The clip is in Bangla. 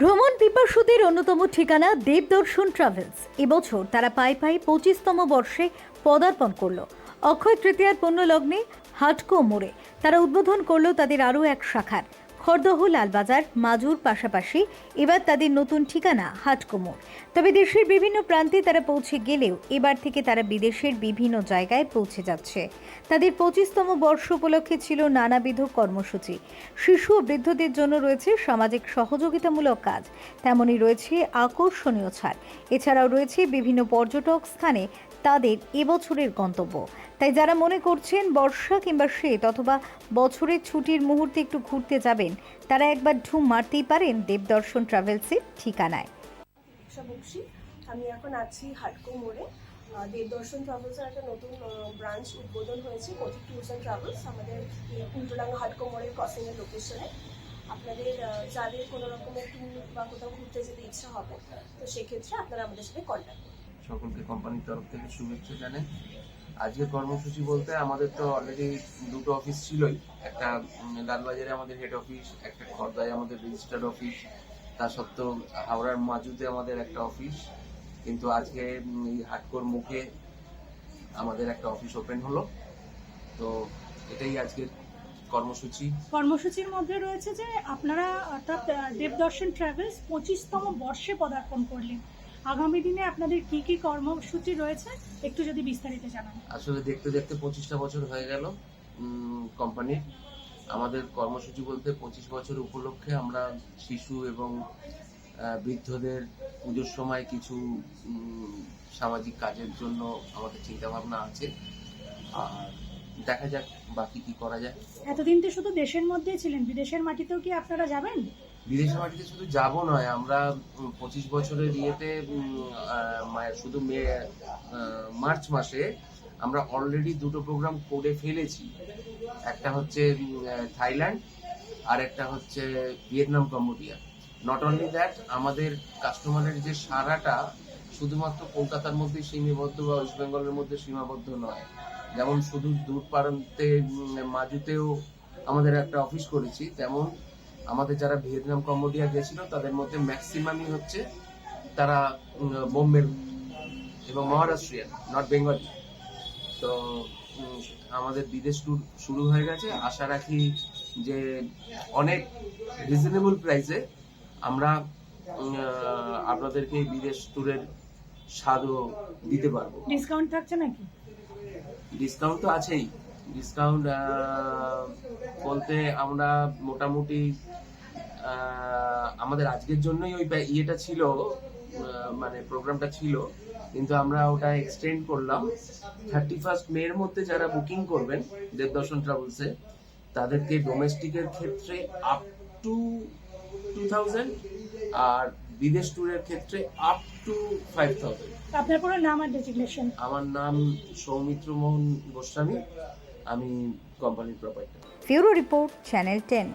ভ্রমণ পিপাসুদের অন্যতম ঠিকানা দেবদর্শন ট্রাভেলস। এবছর তারা পাই পাই পঁচিশতম বর্ষে পদার্পণ করল। অক্ষয় তৃতীয়ার পণ্য লগ্নে হাটকো মোড়ে তারা উদ্বোধন করল তাদের আরও এক শাখার। খড়দহ, লালবাজার, মাজুর পাশাপাশি এবার তাদের নতুন ঠিকানা হাটকো মোড় তবে দেশের বিভিন্ন প্রান্তে তারা পৌঁছে গেলেও এবার থেকে তারা বিদেশের বিভিন্ন জায়গায় পৌঁছে যাচ্ছে। তাদের পঁচিশতম বর্ষ উপলক্ষে ছিল নানাবিধ কর্মসূচি। শিশু ও বৃদ্ধদের জন্য রয়েছে সামাজিক সহযোগিতামূলক কাজ। তেমনই রয়েছে আকর্ষণীয় ছাড়। এছাড়াও রয়েছে বিভিন্ন পর্যটক স্থানে তাদের এবছরের গন্তব্য। তাই যারা মনে করছেন বর্ষা কিংবা শীত অথবা বছরের ছুটির মুহূর্তে একটু ঘুরতে যাবেন তারা একবার ঢুম মারতেই পারেন দেবদর্শন ট্রাভেলসের ঠিকানায়। আমি এখন আছি হাটকো মোড়ে। দেবদর্শন ট্রাভেলসের একটা নতুন ব্রাঞ্চ উদ্বোধন হয়েছে পথিক ট্যুরস অ্যান্ড ট্রাভেলস আমাদের এই উল্টোডাঙ্গা হাটকো মোড়ের ক্রসিংয়ের লোকেশনে আপনাদের যাদের কোনো রকমের ট্যুর বা কোথাও ঘুরতে যেতে ইচ্ছা হবে তো সেক্ষেত্রে আপনারা আমাদের সাথে কন্ট্যাক্ট করুন। সকলকে কোম্পানির তরফ থেকে শুভেচ্ছা জানাই। আজকে কর্মসূচি বলতে আমাদের তো অলরেডি দুটো অফিস ছিলই। একটা লালবাজারে আমাদের হেড অফিস একটা খর্দায় আমাদের রেজিস্টার্ড অফিস তা সত্ত্বেও হাওড়ার মাজুতে আমাদের একটা অফিস কিন্তু আজকে এই হাটকোর মুখে আমাদের একটা অফিস ওপেন হলো। তো এটাই আজকের কর্মসূচি। কর্মসূচির মধ্যে রয়েছে যে আপনারা অর্থাৎ দেবদর্শন ট্রাভেলস পঁচিশতম বর্ষে পদার্পণ করলেন। আগামী দিনে আপনাদের কি কি কর্মসূচি রয়েছে? একটু যদি বিস্তারিত জানান। আসলে দেখতে দেখতে পঁচিশটা বছর হয়ে গেল কোম্পানির আমাদের কর্মসূচি বলতে পঁচিশ বছর উপলক্ষে আমরা শিশু এবং বৃদ্ধদের পুজোর সময় কিছু সামাজিক কাজের জন্য আমাদের চিন্তা ভাবনা আছে। আর দেখা যাক বাকি কি করা যায়। এতদিন তো শুধু দেশের মধ্যেই ছিলেন বিদেশের মাটিতেও কি আপনারা যাবেন? বিদেশে মাটিতে শুধু যাব নয়, আমরা পঁচিশ বছরের ইয়েতে শুধু মে মার্চ মাসে আমরা অলরেডি দুটো প্রোগ্রাম করে ফেলেছি। একটা হচ্ছে থাইল্যান্ড, আর একটা হচ্ছে Vietnam Cambodia. Not only that আমাদের কাস্টমারের যে সারাটা শুধুমাত্র কলকাতার মধ্যে সীমাবদ্ধ বা ওয়েস্ট বেঙ্গলের মধ্যে সীমাবদ্ধ নয়, যেমন শুধু দূর প্রান্তে মাজুতেও আমাদের একটা অফিস করেছি, তেমন আমাদের যারা ভিয়েতনাম কম্বোডিয়া গেছিল তাদের মধ্যে ম্যাক্সিমামই হচ্ছে তারা বোম্বের এবং মহারাষ্ট্রিয়ান নর্থ বেঙ্গলি। তো আমাদের বিদেশ ট্যুর শুরু হয়ে গেছে। আশা রাখি যে অনেক রিজনেবল প্রাইসে আমরা আপনাদেরকে বিদেশ ট্যুরের স্বাদও দিতে পারব। ডিসকাউন্ট থাকছে নাকি? ডিসকাউন্ট তো আছেই। ডিসকাউন্ট বলতে আমরা মোটামুটি আমাদের আজকের জন্যই ওই ইয়েটা ছিল মানে প্রোগ্রামটা ছিল কিন্তু আমরা ওটা এক্সটেন্ড করলাম। থার্টি ফার্স্ট মে এর মধ্যে যারা বুকিং করবেন দেবদর্শন ট্রাভেলসে তাদেরকে ডোমেস্টিকের ক্ষেত্রে আপ টু টু থাউজেন্ড আর বিদেশ ট্যুরের ক্ষেত্রে আপ টু ফাইভ থাউজেন্ড আপনার পুরো নাম আর ডেজিগনেশন আমার নাম সৌমিত্র মোহন গোস্বামী। আমি কোম্পানির প্রোপাইটার ফিউরো রিপোর্ট চ্যানেল টেন